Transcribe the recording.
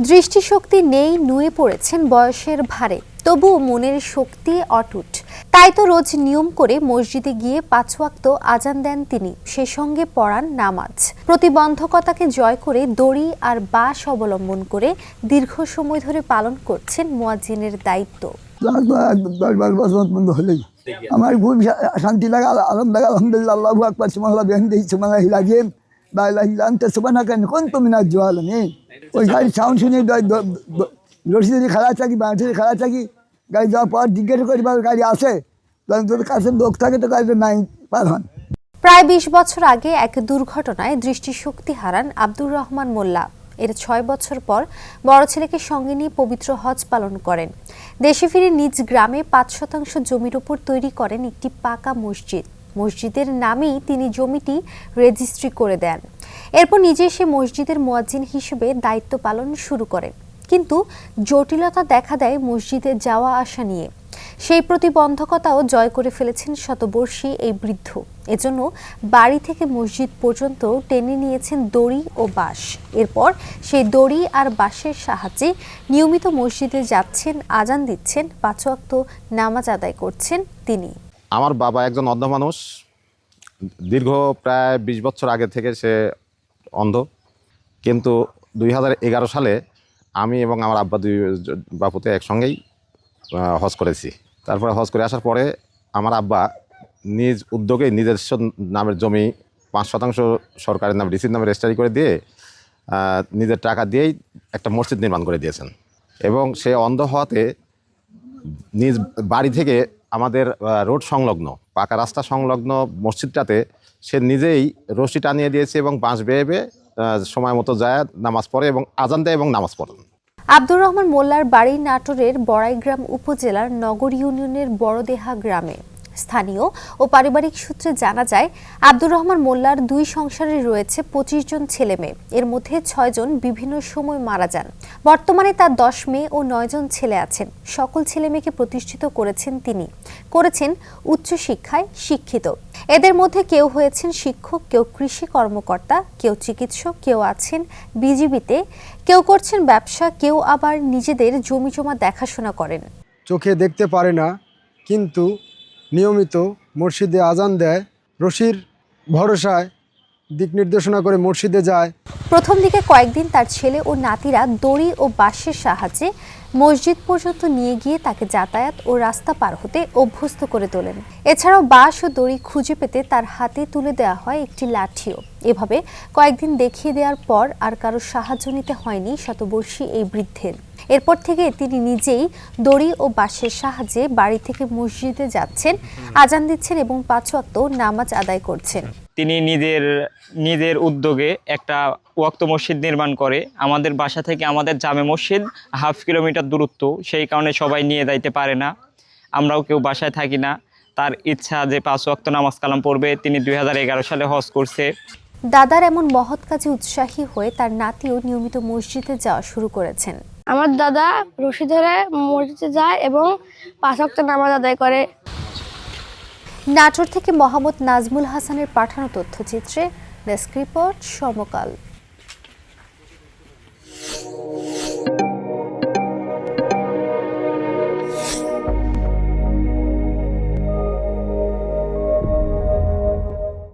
দৃষ্টিশক্তি নেই নুয়ে পড়েছেন বয়সের ভারে। তবুও মনের শক্তি অটুট। তাই তো রোজ নিয়ম করে মসজিদে গিয়ে পাঁচ ওয়াক্ত আজান দেন তিনি। সে সঙ্গে পড়ান নামাজ। প্রতিবন্ধকতাকে জয় করে দড়ি আর বাঁশ অবলম্বন করে দীর্ঘ সময় ধরে পালন করছেন মোয়াজিনের দায়িত্ব। আমার খুব শান্তি লাগে আল- আলম লাগে আলহামদুলিল্লাহ আল্লাহু আকবার সুবহানাল্লাহ বিহামদিহি সুবহানাল্লাহি লাজিম লা ইলাহা ইল্লা আনতা সুবহানাকা ইন্নী কুনতু মিনাজ জালিমিন ওই গাড়ির সাউন্ড শুনে দ- দ- দ- রশিদের খাড়া থাকি বাঁশের খাড়া থাকি গাড়ি যাওয়ার পর জিজ্ঞাসা করি বাবা গাড়ি আসে তখন তোদের কাছে লোক থাকে তো গাড়িটা নাই পার হন। প্রায় বিশ বছর আগে এক দুর্ঘটনায় দৃষ্টিশক্তি হারান আব্দুর রহমান মোল্লা। এর ছয় বছর পর বড় ছেলেকে সঙ্গে নিয়ে পবিত্র হজ পালন করেন। দেশে ফিরে নিজ গ্রামে পাঁচ শতাংশ জমির ওপর তৈরি করেন একটি পাকা মসজিদ। মসজিদের নামেই তিনি জমিটি রেজিস্ট্রি করে দেন। এরপর নিজে সে মসজিদের মোয়াজ্জিন হিসেবে দায়িত্ব পালন শুরু করেন কিন্তু জটিলতা দেখা দেয় মসজিদে যাওয়া আসা নিয়ে। সেই প্রতিবন্ধকতাও জয় করে ফেলেছেন শতবর্ষী এই বৃদ্ধ। এজন্য বাড়ি থেকে মসজিদ পর্যন্ত টেনে নিয়েছেন দড়ি ও বাঁশ। এরপর সেই দড়ি আর বাঁশের সাহায্যে নিয়মিত মসজিদে যাচ্ছেন, আজান দিচ্ছেন, পাঁচ ওয়াক্ত নামাজ আদায় করছেন তিনি। আমার বাবা একজন অন্ধ মানুষ। দীর্ঘ প্রায় বিশ বছর আগে থেকে সে অন্ধ। কিন্তু দুই হাজার এগারো সালে আমি এবং আমার আব্বা দুই বাপুতে একসঙ্গেই হজ করেছি। তারপরে হজ করে আসার পরে আমার আব্বা নিজ উদ্যোগে নিজস্ব নামের জমি, পাঁচ শতাংশ সরকারের নামে, ডিসির নামে রেজিস্টারি করে দিয়ে নিজের টাকা দিয়েই একটা মসজিদ নির্মাণ করে দিয়েছেন। এবং সে অন্ধ হওয়াতে নিজ বাড়ি থেকে আমাদের রোড সংলগ্ন, পাকা রাস্তা সংলগ্ন মসজিদটাতে সে নিজেই রশি টানিয়ে দিয়েছে এবং বাঁশ বেয়ে বেয়ে সময় মতো যায়, নামাজ পড়ে এবং আজান দেয় এবং নামাজ পড়েন। আব্দুর রহমান মোল্লার বাড়ি নাটোরের বড়াইগ্রাম উপজেলার নগর ইউনিয়নের বড়দেহা গ্রামে। স্থানীয় ও পারিবারিক সূত্রে জানা যায়, আব্দুর রহমান মোল্লার দুই সংসারে রয়েছে পঁচিশ জন ছেলে মেয়ে। এর মধ্যে ছয়জন বিভিন্ন সময় মারা যান। বর্তমানে তার দশ মেয়ে ও নয়জন ছেলে আছেন। সকল ছেলে মেয়েকে প্রতিষ্ঠিত করেছেন তিনি। করেছেন উচ্চশিক্ষায় শিক্ষিত। এদের মধ্যে কেউ হয়েছেন শিক্ষক, কেউ কৃষি কর্মকর্তা, কেউ চিকিৎসক, কেউ আছেন বিজিবিতে, কেউ করছেন ব্যবসা, কেউ আবার নিজেদের জমি জমা দেখাশোনা করেন। চোখে দেখতে পারে না, কিন্তু নিয়মিত মসজিদে আজান দেয়, রশির ভরসায় দিক নির্দেশনা করে মসজিদে যায়। প্রথম দিকে কয়েকদিন তার ছেলে ও নাতিরা দড়ি ও বাঁশের সাহায্যে মসজিদ পর্যন্ত নিয়ে গিয়ে তাকে যাতায়াত ও রাস্তা পার হতে অভ্যস্ত করে তোলেন। এছাড়াও বাঁশ ও দড়ি খুঁজে পেতে তার হাতে তুলে দেওয়া হয় একটি লাঠিও। এভাবে কয়েকদিন দেখিয়ে দেওয়ার পর আর কারও সাহায্য নিতে হয়নি শতবর্ষী এই বৃদ্ধের। এরপর থেকে তিনি নিজেই দড়ি ও বাঁশের সাহায্যে বাড়ি থেকে মসজিদে যাচ্ছেন, আজান দিচ্ছেন এবং পাঁচ নামাজ আদায় করছেন। তিনি নিজের নিজের উদ্যোগে একটা ওয়াক্ত মসজিদ নির্মাণ করে। আমাদের বাসা থেকে আমাদের জামে মসজিদ হাফ কিলোমিটার দূরত্ব সেই কারণে সবাই নিয়ে যাইতে পারে না। আমরাও কেউ বাসায় থাকি না। তার ইচ্ছা যে পাঁচ ওয়াক্ত নামাজ কালাম পড়বে তিনি দুই হাজার এগারো সালে হজ করছে। দাদার এমন মহৎ কাজে উৎসাহী হয়ে তার নাতিও নিয়মিত মসজিদে যাওয়া শুরু করেছেন। আমার দাদা রশি ধরে মসজিদে যায় এবং পাঁচ ওয়াক্ত নামাজ আদায় করে। নাটোর থেকে মোহাম্মদ নাজমুল হাসানের পাঠানো তথ্যচিত্রে ডেস্ক রিপোর্ট সমকাল।